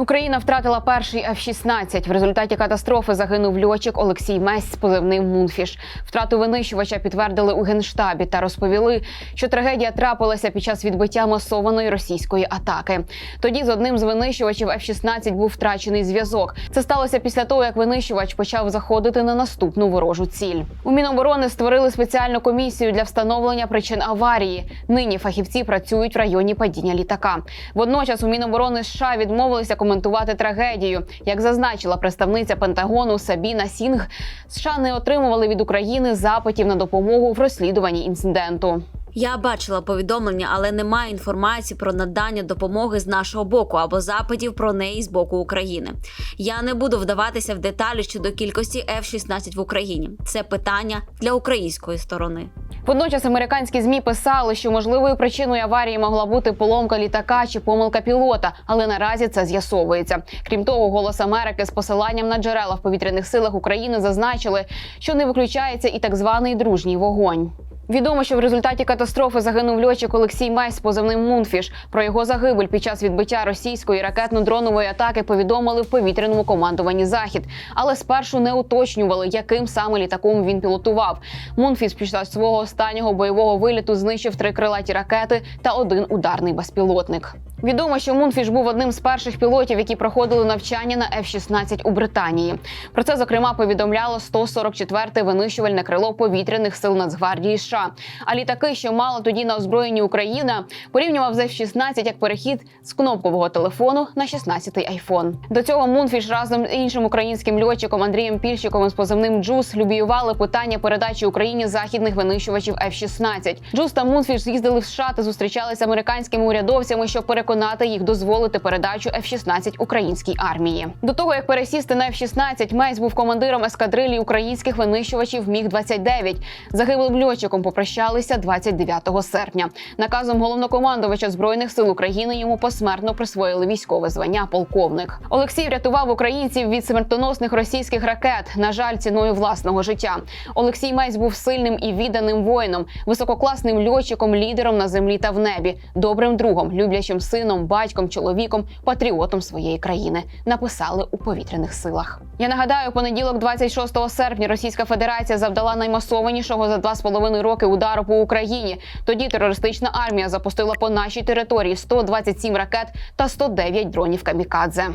Україна втратила перший F-16. В результаті катастрофи загинув льотчик Олексій Месь з позивним Мунфіш. Втрату винищувача підтвердили у генштабі та розповіли, що трагедія трапилася під час відбиття масованої російської атаки. Тоді з одним з винищувачів F-16 був втрачений зв'язок. Це сталося після того, як винищувач почав заходити на наступну ворожу ціль. У Міноборони створили спеціальну комісію для встановлення причин аварії. Нині фахівці працюють в районі падіння літака. Водночас у Міноборони США відмовилися коментувати трагедію. Як зазначила представниця Пентагону Сабіна Сінг, США не отримували від України запитів на допомогу в розслідуванні інциденту. Я бачила повідомлення, але немає інформації про надання допомоги з нашого боку або запитів про неї з боку України. Я не буду вдаватися в деталі щодо кількості F-16 в Україні. Це питання для української сторони. Водночас американські змі писали, що можливою причиною аварії могла бути поломка літака чи помилка пілота, але наразі це з'ясовується. Крім того, голос Америки з посиланням на джерела в повітряних силах України зазначили, що не виключається і так званий дружній вогонь. Відомо, що в результаті катастрофи загинув льотчик Олексій Май з позивним Мунфіш. Про його загибель під час відбиття російської ракетно-дронової атаки повідомили в повітряному командуванні Захід, але спершу не уточнювали, яким саме літаком він пілотував. Мунфіш під свого останнього бойового виліту знищив три крилаті ракети та один ударний безпілотник. Відомо, що Мунфіш був одним з перших пілотів, які проходили навчання на F-16 у Британії. Про це зокрема повідомляло 144-те винищувальне крило повітряних сил Нацгвардії США. А літаки, що мала тоді на озброєнні Україна, порівнював з F-16 як перехід з кнопкового телефону на 16-й айфон. До цього Мунфіш разом з іншим українським льотчиком Андрієм Пільщиковим з позивним Джус любіювали питання передачі Україні західних винищувачів F-16. Джус та Мунфіш з'їздили в США та зустрічалися з американськими урядовцями, щоб переконати їх дозволити передачу F-16 українській армії. До того як пересісти на F-16, Мейс був командиром ескадрилі українських винищувачів Міг 29 Загиблим льотчиком попрощалися 29 серпня. Наказом головнокомандувача збройних сил України йому посмертно присвоїли військове звання полковник. Олексій врятував українців від смертоносних російських ракет. На жаль, ціною власного життя. Олексій Мейс був сильним і відданим воїном, висококласним льотчиком, лідером на землі та в небі, добрим другом, люблячим сином, батьком, чоловіком, патріотом своєї країни. Написали у повітряних силах. Я нагадаю, понеділок, 26 серпня, Російська Федерація завдала наймасованішого за два з половиною роки удару по Україні. Тоді терористична армія запустила по нашій території 127 ракет та 109 дронів камікадзе.